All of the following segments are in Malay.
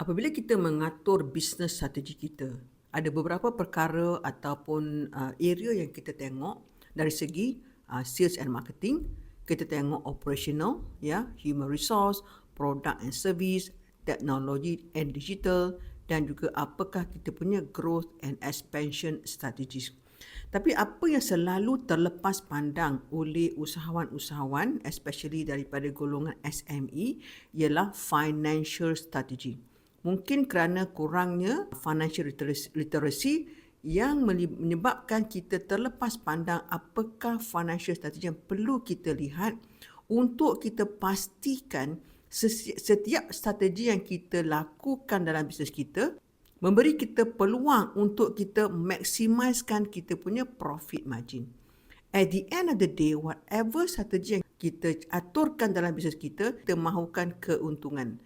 apabila kita mengatur bisnes strategi kita, ada beberapa perkara ataupun uh, area yang kita tengok dari segi uh, sales and marketing, kita tengok operational, ya, human resource, product and service, teknologi and digital dan juga apakah kita punya growth and expansion strategies. Tapi apa yang selalu terlepas pandang oleh usahawan-usahawan especially daripada golongan SME ialah financial strategy mungkin kerana kurangnya financial literacy yang menyebabkan kita terlepas pandang apakah financial strategy yang perlu kita lihat untuk kita pastikan setiap strategi yang kita lakukan dalam bisnes kita memberi kita peluang untuk kita maksimiskan kita punya profit margin. At the end of the day, whatever strategi yang kita aturkan dalam bisnes kita, kita mahukan keuntungan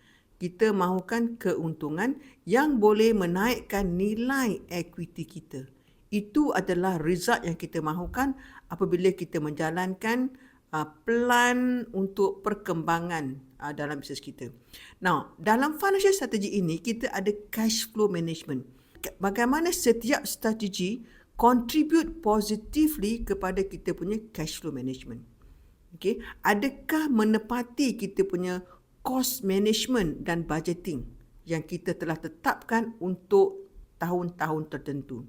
kita mahukan keuntungan yang boleh menaikkan nilai equity kita. Itu adalah result yang kita mahukan apabila kita menjalankan uh, plan untuk perkembangan uh, dalam bisnes kita. Now, dalam financial strategy ini kita ada cash flow management. Bagaimana setiap strategi contribute positively kepada kita punya cash flow management. Okay, adakah menepati kita punya cost management dan budgeting yang kita telah tetapkan untuk tahun-tahun tertentu.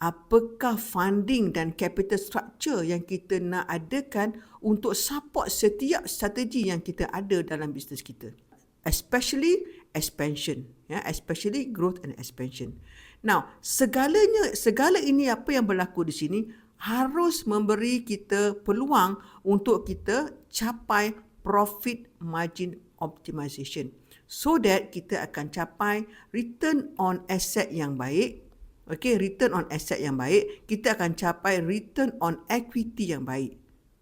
Apakah funding dan capital structure yang kita nak adakan untuk support setiap strategi yang kita ada dalam bisnes kita? Especially expansion, ya, especially growth and expansion. Now, segalanya segala ini apa yang berlaku di sini harus memberi kita peluang untuk kita capai profit margin optimization. So that kita akan capai return on asset yang baik okay return on asset yang baik kita akan capai return on equity yang baik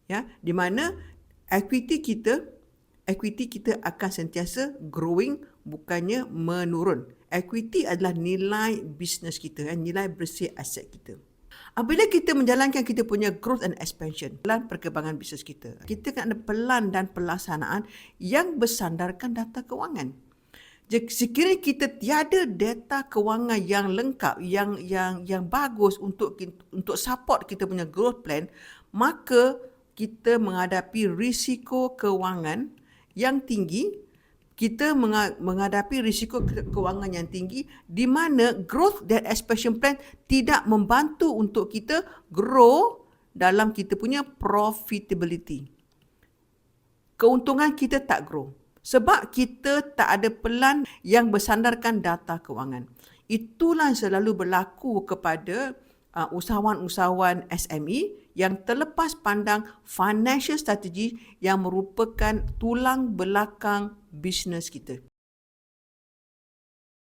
ya. Di mana equity kita equity kita akan sentiasa growing bukannya menurun. Equity adalah nilai bisnes kita kan nilai bersih aset kita Apabila kita menjalankan kita punya growth and expansion dalam perkembangan bisnes kita, kita ada pelan dan pelaksanaan yang bersandarkan data kewangan. Sekiranya kita tiada data kewangan yang lengkap, yang yang yang bagus untuk untuk support kita punya growth plan, maka kita menghadapi risiko kewangan yang tinggi kita menghadapi risiko kewangan yang tinggi di mana growth dan expansion plan tidak membantu untuk kita grow dalam kita punya profitability. Keuntungan kita tak grow sebab kita tak ada pelan yang bersandarkan data kewangan. Itulah selalu berlaku kepada uh, usahawan-usahawan SME yang terlepas pandang financial strategy yang merupakan tulang belakang bisnes kita.